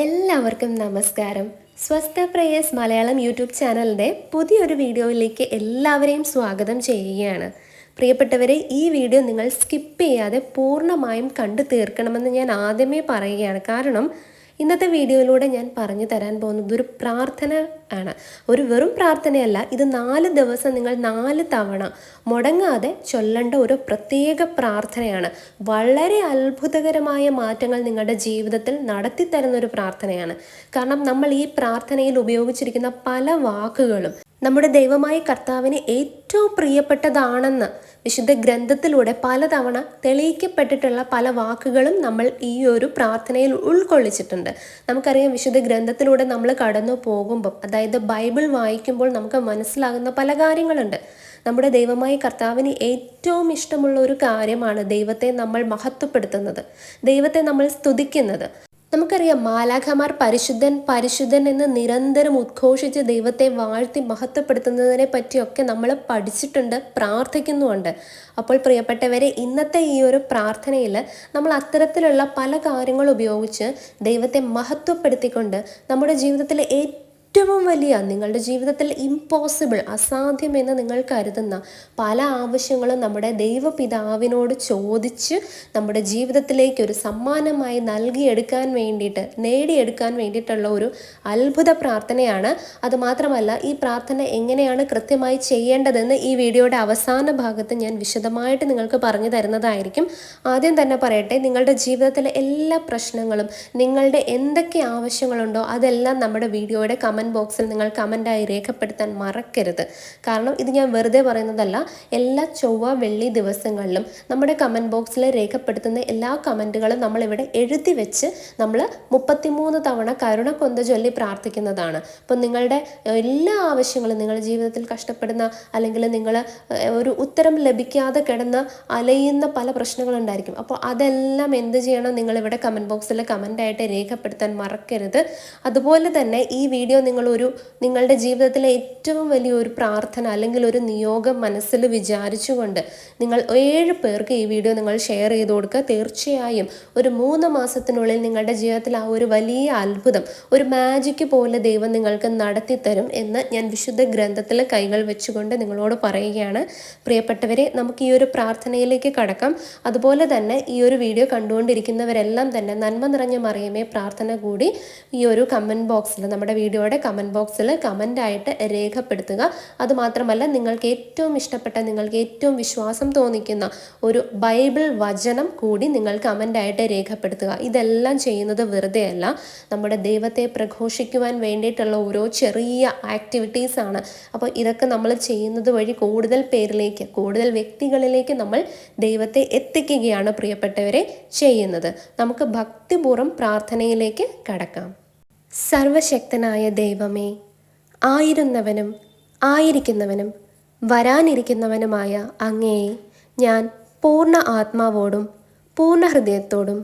എല്ലാവർക്കും നമസ്കാരം. സ്വസ്ഥ prayers Malayalam YouTube ചാനലിന്റെ പുതിയൊരു വീഡിയോയിലേക്ക് എല്ലാവരെയും സ്വാഗതം ചെയ്യുകയാണ്. പ്രിയപ്പെട്ടവരെ ഈ വീഡിയോ നിങ്ങൾ സ്കിപ്പ് ചെയ്യാതെ പൂർണമായും കണ്ടു തീർക്കണമെന്ന് ഞാൻ ആദ്യമേ പറയുകയാണ്. കാരണം ഇന്നത്തെ വീഡിയോയിലൂടെ ഞാൻ പറഞ്ഞു തരാൻ പോകുന്നത് ഒരു പ്രാർത്ഥന ആണ്. ഒരു വെറും പ്രാർത്ഥനയല്ല ഇത് നാല് ദിവസം നിങ്ങൾ നാല് തവണ മുടങ്ങാതെ ചൊല്ലേണ്ട ഒരു പ്രത്യേക പ്രാർത്ഥനയാണ്. വളരെ അത്ഭുതകരമായ മാറ്റങ്ങൾ നിങ്ങളുടെ ജീവിതത്തിൽ നടത്തി തരുന്ന ഒരു പ്രാർത്ഥനയാണ്. കാരണം നമ്മൾ ഈ പ്രാർത്ഥനയിൽ ഉപയോഗിച്ചിരിക്കുന്ന പല വാക്കുകളും നമ്മുടെ ദൈവമായ കർത്താവിന് ഏറ്റവും പ്രിയപ്പെട്ടതാണെന്ന് വിശുദ്ധ ഗ്രന്ഥത്തിലൂടെ പലതവണ തെളിയിക്കപ്പെട്ടിട്ടുള്ള പല വാക്കുകളും നമ്മൾ ഈ ഒരു പ്രാർത്ഥനയിൽ ഉൾക്കൊള്ളിച്ചിട്ടുണ്ട്. നമുക്കറിയാം വിശുദ്ധ ഗ്രന്ഥത്തിലൂടെ നമ്മൾ കടന്നു പോകുമ്പോൾ അതായത് ബൈബിൾ വായിക്കുമ്പോൾ നമുക്ക് മനസ്സിലാകുന്ന പല കാര്യങ്ങളുണ്ട്. നമ്മുടെ ദൈവമായ കർത്താവിന് ഏറ്റവും ഇഷ്ടമുള്ള ഒരു കാര്യമാണ് ദൈവത്തെ നമ്മൾ മഹത്വപ്പെടുത്തുന്നത് ദൈവത്തെ നമ്മൾ സ്തുതിക്കുന്നത്. നമുക്കറിയാം മാലാഖമാർ പരിശുദ്ധൻ പരിശുദ്ധൻ എന്ന് നിരന്തരം ഉദ്ഘോഷിച്ച് ദൈവത്തെ വാഴ്ത്തി മഹത്വപ്പെടുത്തുന്നതിനെ പറ്റിയൊക്കെ നമ്മൾ പഠിച്ചിട്ടുണ്ട് പ്രാർത്ഥിക്കുന്നുമുണ്ട്. അപ്പോൾ പ്രിയപ്പെട്ടവരെ ഇന്നത്തെ ഈ ഒരു പ്രാർത്ഥനയിൽ നമ്മൾ അത്തരത്തിലുള്ള പല കാര്യങ്ങൾ ഉപയോഗിച്ച് ദൈവത്തെ മഹത്വപ്പെടുത്തിക്കൊണ്ട് നമ്മുടെ ജീവിതത്തിലെ ഏറ്റവും ഏറ്റവും വലിയ നിങ്ങളുടെ ജീവിതത്തിൽ ഇമ്പോസിബിൾ അസാധ്യമെന്ന് നിങ്ങൾ കരുതുന്ന പല ആവശ്യങ്ങളും നമ്മുടെ ദൈവപിതാവിനോട് ചോദിച്ച് നമ്മുടെ ജീവിതത്തിലേക്ക് ഒരു സമ്മാനമായി നൽകിയെടുക്കാൻ വേണ്ടിയിട്ട് നേടിയെടുക്കാൻ വേണ്ടിയിട്ടുള്ള ഒരു അത്ഭുത പ്രാർത്ഥനയാണ്. അതുമാത്രമല്ല ഈ പ്രാർത്ഥന എങ്ങനെയാണ് കൃത്യമായി ചെയ്യേണ്ടതെന്ന് ഈ വീഡിയോയുടെ അവസാന ഭാഗത്ത് ഞാൻ വിശദമായിട്ട് നിങ്ങൾക്ക് പറഞ്ഞു തരുന്നതായിരിക്കും. ആദ്യം തന്നെ പറയട്ടെ നിങ്ങളുടെ ജീവിതത്തിലെ എല്ലാ പ്രശ്നങ്ങളും നിങ്ങളുടെ എന്തൊക്കെ ആവശ്യങ്ങളുണ്ടോ അതെല്ലാം നമ്മുടെ വീഡിയോയുടെ ബോക്സിൽ നിങ്ങൾ കമന്റായി രേഖപ്പെടുത്താൻ മറക്കരുത്. കാരണം ഇത് ഞാൻ വെറുതെ പറയുന്നതല്ല എല്ലാ ചൊവ്വ വെള്ളി ദിവസങ്ങളിലും നമ്മുടെ കമന്റ് ബോക്സിൽ രേഖപ്പെടുത്തുന്ന എല്ലാ കമന്റുകളും നമ്മളിവിടെ എഴുതി വെച്ച് നമ്മൾ മുപ്പത്തിമൂന്ന് തവണ കരുണ കൊന്ത ചൊല്ലി പ്രാർത്ഥിക്കുന്നതാണ്. അപ്പോൾ നിങ്ങളുടെ എല്ലാ ആവശ്യങ്ങളും നിങ്ങൾ ജീവിതത്തിൽ കഷ്ടപ്പെടുന്ന അല്ലെങ്കിൽ നിങ്ങൾ ഒരു ഉത്തരം ലഭിക്കാതെ കിടന്ന് അലയുന്ന പല പ്രശ്നങ്ങളുണ്ടായിരിക്കും അപ്പോൾ അതെല്ലാം എന്ത് ചെയ്യണം? നിങ്ങളിവിടെ കമന്റ് ബോക്സിൽ കമന്റായിട്ട് രേഖപ്പെടുത്താൻ മറക്കരുത്. അതുപോലെ തന്നെ ഈ വീഡിയോ നിങ്ങൾ ഒരു നിങ്ങളുടെ ജീവിതത്തിലെ ഏറ്റവും വലിയ ഒരു പ്രാർത്ഥന അല്ലെങ്കിൽ ഒരു നിയോഗം മനസ്സിൽ വിചാരിച്ചുകൊണ്ട് നിങ്ങൾ ഏഴ് പേർക്ക് ഈ വീഡിയോ നിങ്ങൾ ഷെയർ ചെയ്ത് കൊടുക്കുക. തീർച്ചയായും ഒരു മൂന്ന് മാസത്തിനുള്ളിൽ നിങ്ങളുടെ ജീവിതത്തിൽ ആ ഒരു വലിയ അത്ഭുതം ഒരു മാജിക്ക് പോലെ ദൈവം നിങ്ങൾക്ക് നടത്തി തരും എന്ന് ഞാൻ വിശുദ്ധ ഗ്രന്ഥത്തിൽ കൈകൾ വെച്ചുകൊണ്ട് നിങ്ങളോട് പറയുകയാണ്. പ്രിയപ്പെട്ടവരെ നമുക്ക് ഈ ഒരു പ്രാർത്ഥനയിലേക്ക് കടക്കാം. അതുപോലെ തന്നെ ഈ ഒരു വീഡിയോ കണ്ടുകൊണ്ടിരിക്കുന്നവരെല്ലാം തന്നെ നന്മ നിറഞ്ഞ മറിയമേ പ്രാർത്ഥന കൂടി ഈ ഒരു കമന്റ് ബോക്സിൽ നമ്മുടെ വീഡിയോയുടെ കമന്റ് ബോക്സിൽ കമന്റായിട്ട് രേഖപ്പെടുത്തുക. അതുമാത്രമല്ല നിങ്ങൾക്ക് ഏറ്റവും ഇഷ്ടപ്പെട്ട നിങ്ങൾക്ക് ഏറ്റവും വിശ്വാസം തോന്നിക്കുന്ന ഒരു ബൈബിൾ വചനം കൂടി നിങ്ങൾ കമന്റായിട്ട് രേഖപ്പെടുത്തുക. ഇതെല്ലാം ചെയ്യുന്നത് വെറുതെ അല്ല നമ്മുടെ ദൈവത്തെ പ്രഘോഷിക്കുവാൻ വേണ്ടിയിട്ടുള്ള ഓരോ ചെറിയ ആക്ടിവിറ്റീസ് ആണ്. അപ്പോൾ ഇതൊക്കെ നമ്മൾ ചെയ്യുന്നത് വഴി കൂടുതൽ പേരിലേക്ക് കൂടുതൽ വ്യക്തികളിലേക്ക് നമ്മൾ ദൈവത്തെ എത്തിക്കുകയാണ് പ്രിയപ്പെട്ടവരെ ചെയ്യുന്നത്. നമുക്ക് ഭക്തിപൂർവം പ്രാർത്ഥനയിലേക്ക് കടക്കാം. സർവശക്തനായ ദൈവമേ ആയിരുന്നവനും ആയിരിക്കുന്നവനും വരാനിരിക്കുന്നവനുമായ അങ്ങയെ ഞാൻ പൂർണ ആത്മാവോടും പൂർണ ഹൃദയത്തോടും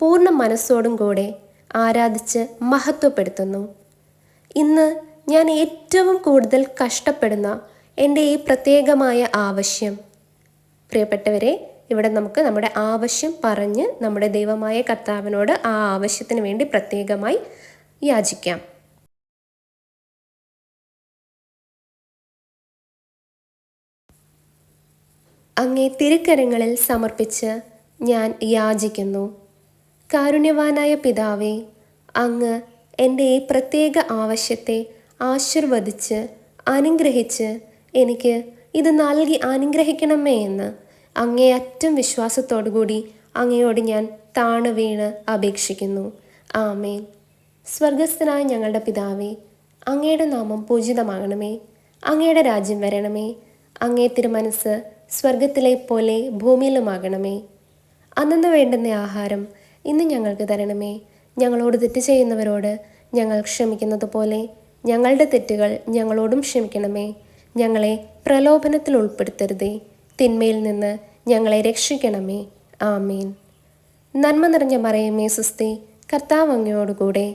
പൂർണ മനസ്സോടും കൂടെ ആരാധിച്ച് മഹത്വപ്പെടുത്തുന്നു. ഇന്ന് ഞാൻ ഏറ്റവും കൂടുതൽ കഷ്ടപ്പെടുന്ന എന്റെ ഈ പ്രത്യേകമായ ആവശ്യം. പ്രിയപ്പെട്ടവരെ ഇവിടെ നമുക്ക് നമ്മുടെ ആവശ്യം പറഞ്ഞ് നമ്മുടെ ദൈവമായ കർത്താവിനോട് ആ ആവശ്യത്തിന് വേണ്ടി പ്രത്യേകമായി യാചിക്കാം. അങ്ങേ തിരുക്കരങ്ങളിൽ സമർപ്പിച്ച് ഞാൻ യാചിക്കുന്നു. കാരുണ്യവാനായ പിതാവേ അങ്ങ് എന്റെ ഈ പ്രത്യേക ആവശ്യത്തെ ആശീർവദിച്ച് അനുഗ്രഹിച്ച് എനിക്ക് ഇത് നൽകി അനുഗ്രഹിക്കണമേ എന്ന് അങ്ങേയറ്റം വിശ്വാസത്തോടുകൂടി അങ്ങയോട് ഞാൻ താണു വീണ് അപേക്ഷിക്കുന്നു. ആമേൻ. സ്വർഗസ്ഥനായ ഞങ്ങളുടെ പിതാവേ അങ്ങയുടെ നാമം പൂജിതമാകണമേ. അങ്ങയുടെ രാജ്യം വരണമേ. അങ്ങേ തിരുമനസ് സ്വർഗത്തിലെ പോലെ ഭൂമിയിലുമാകണമേ. അന്നു വേണ്ടുന്ന ആഹാരം ഇന്ന് ഞങ്ങൾക്ക് തരണമേ. ഞങ്ങളോട് തെറ്റ് ചെയ്യുന്നവരോട് ഞങ്ങൾ ക്ഷമിക്കുന്നത് പോലെ ഞങ്ങളുടെ തെറ്റുകൾ ഞങ്ങളോടും ക്ഷമിക്കണമേ. ഞങ്ങളെ പ്രലോഭനത്തിൽ ഉൾപ്പെടുത്തരുതേ. തിന്മയിൽ നിന്ന് ഞങ്ങളെ രക്ഷിക്കണമേ. ആമീൻ. നന്മ നിറഞ്ഞ മറയമേ സുസ്തി കർത്താവ് അങ്ങയോടുകൂടെ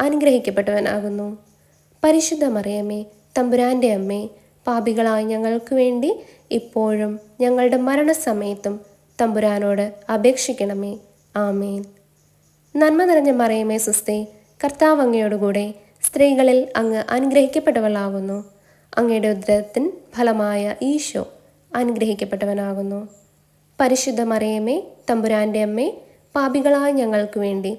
അനുഗ്രഹിക്കപ്പെട്ടവനാകുന്നു. പരിശുദ്ധ മറിയമ്മേ തമ്പുരാന്റെ അമ്മേ പാപികളായ ഞങ്ങൾക്ക് വേണ്ടി ഇപ്പോഴും ഞങ്ങളുടെ മരണസമയത്തും തമ്പുരാനോട് അപേക്ഷിക്കണമേ. ആമേൻ. നന്മ നിറഞ്ഞ മറിയമേ സുസ്തേ കർത്താവ് അങ്ങയോടുകൂടെ സ്ത്രീകളിൽ അങ്ങ് അനുഗ്രഹിക്കപ്പെട്ടവളാകുന്നു. അങ്ങയുടെ ഉദ്രത്തിൻ ഫലമായ ഈശോ അനുഗ്രഹിക്കപ്പെട്ടവനാകുന്നു. പരിശുദ്ധ മറിയമേ തമ്പുരാന്റെ അമ്മേ പാപികളായ ഞങ്ങൾക്ക് വേണ്ടി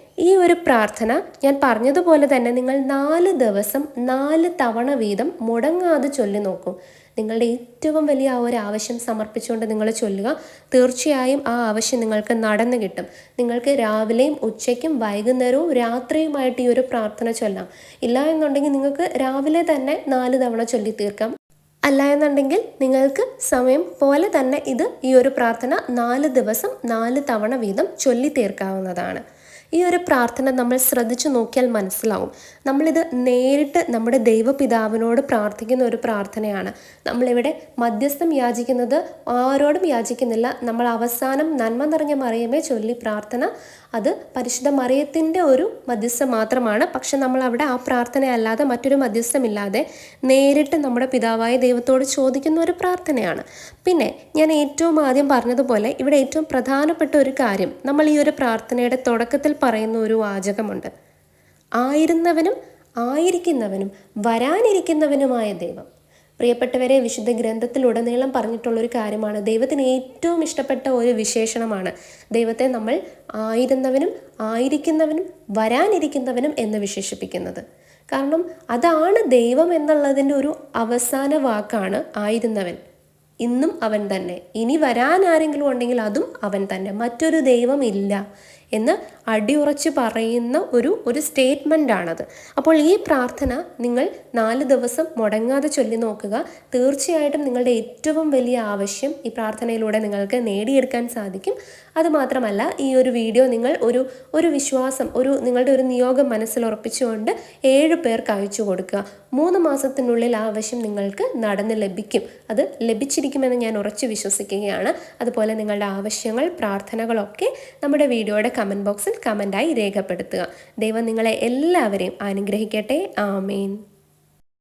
ഈ ഒരു പ്രാർത്ഥന ഞാൻ പറഞ്ഞതുപോലെ തന്നെ നിങ്ങൾ നാല് ദിവസം നാല് തവണ വീതം മുടങ്ങാതെ ചൊല്ലി നോക്കും. നിങ്ങളുടെ ഏറ്റവും വലിയ ആ ഒരു ആവശ്യം സമർപ്പിച്ചുകൊണ്ട് നിങ്ങൾ ചൊല്ലുക. തീർച്ചയായും ആ ആവശ്യം നിങ്ങൾക്ക് നടന്നു കിട്ടും. നിങ്ങൾക്ക് രാവിലെയും ഉച്ചയ്ക്കും വൈകുന്നേരവും രാത്രിയുമായിട്ട് ഈ ഒരു പ്രാർത്ഥന ചൊല്ലാം. ഇല്ല എന്നുണ്ടെങ്കിൽ നിങ്ങൾക്ക് രാവിലെ തന്നെ നാല് തവണ ചൊല്ലി തീർക്കാം. അല്ല എന്നുണ്ടെങ്കിൽ നിങ്ങൾക്ക് സമയം പോലെ തന്നെ ഇത് ഈ ഒരു പ്രാർത്ഥന നാല് ദിവസം നാല് തവണ വീതം ചൊല്ലി തീർക്കാവുന്നതാണ്. ഈ ഒരു പ്രാർത്ഥന നമ്മൾ ശ്രദ്ധിച്ചു നോക്കിയാൽ മനസ്സിലാവും. നമ്മളിത് നേരിട്ട് നമ്മുടെ ദൈവപിതാവിനോട് പ്രാർത്ഥിക്കുന്ന ഒരു പ്രാർത്ഥനയാണ്. നമ്മളിവിടെ മധ്യസ്ഥം യാചിക്കുന്നത് ആരോടും യാചിക്കുന്നില്ല. നമ്മൾ അവസാനം നന്മ നിറഞ്ഞ മറിയമേ ചൊല്ലി പ്രാർത്ഥന അത് പരിശുദ്ധ മറിയത്തിന്റെ ഒരു മധ്യസ്ഥം മാത്രമാണ്. പക്ഷെ നമ്മൾ അവിടെ ആ പ്രാർത്ഥന അല്ലാതെ മറ്റൊരു മധ്യസ്ഥമില്ലാതെ നേരിട്ട് നമ്മുടെ പിതാവായ ദൈവത്തോട് ചോദിക്കുന്ന ഒരു പ്രാർത്ഥനയാണ്. പിന്നെ ഞാൻ ഏറ്റവും ആദ്യം പറഞ്ഞതുപോലെ ഇവിടെ ഏറ്റവും പ്രധാനപ്പെട്ട ഒരു കാര്യം നമ്മൾ ഈ ഒരു പ്രാർത്ഥനയുടെ തുടക്കത്തിൽ പറയുന്ന ഒരു വാചകമുണ്ട്. ആയിരുന്നവനും ആയിരിക്കുന്നവനും വരാനിരിക്കുന്നവനുമായ ദൈവം. പ്രിയപ്പെട്ടവരെ വിശുദ്ധ ഗ്രന്ഥത്തിലുടനീളം പറഞ്ഞിട്ടുള്ള ഒരു കാര്യമാണ്. ദൈവത്തിന് ഏറ്റവും ഇഷ്ടപ്പെട്ട ഒരു വിശേഷണമാണ് ദൈവത്തെ നമ്മൾ ആയിരുന്നവനും ആയിരിക്കുന്നവനും വരാനിരിക്കുന്നവനും എന്ന് വിശേഷിപ്പിക്കുന്നത്. കാരണം അതാണ് ദൈവം എന്നുള്ളതിന്റെ ഒരു അവസാന വാക്കാണ് ആയിരുന്നവൻ. ഇന്നും അവൻ തന്നെ. ഇനി വരാൻ ആരെങ്കിലും ഉണ്ടെങ്കിൽ അതും അവൻ തന്നെ. മറ്റൊരു ദൈവം ഇല്ല. എന്ന് അടിയുറച്ച് പറയുന്ന ഒരു ഒരു സ്റ്റേറ്റ്മെന്റ് ആണത് അപ്പോൾ ഈ പ്രാർത്ഥന നിങ്ങൾ നാല് ദിവസം മുടങ്ങാതെ ചൊല്ലി നോക്കുക. തീർച്ചയായിട്ടും നിങ്ങളുടെ ഏറ്റവും വലിയ ആവശ്യം ഈ പ്രാർത്ഥനയിലൂടെ നിങ്ങൾക്ക് നേടിയെടുക്കാൻ സാധിക്കും. അതുമാത്രമല്ല ഈ ഒരു വീഡിയോ നിങ്ങൾ ഒരു ഒരു വിശ്വാസം ഒരു നിങ്ങളുടെ ഒരു നിയോഗം മനസ്സിൽ ഉറപ്പിച്ചുകൊണ്ട് ഏഴ് പേർക്ക് അയച്ചു കൊടുക്കുക. മൂന്ന് മാസത്തിനുള്ളിൽ ആവശ്യം നിങ്ങൾക്ക് നടന്ന് ലഭിക്കും. അത് ലഭിച്ചിരിക്കുമെന്ന് ഞാൻ ഉറച്ചു വിശ്വസിക്കുകയാണ്. അതുപോലെ നിങ്ങളുടെ ആവശ്യങ്ങൾ പ്രാർത്ഥനകളൊക്കെ നമ്മുടെ വീഡിയോയുടെ കമന്റ് ബോക്സിൽ കമന്റായി രേഖപ്പെടുത്തുക. ദൈവം നിങ്ങളെ എല്ലാവരെയും അനുഗ്രഹിക്കട്ടെ. ആമേൻ.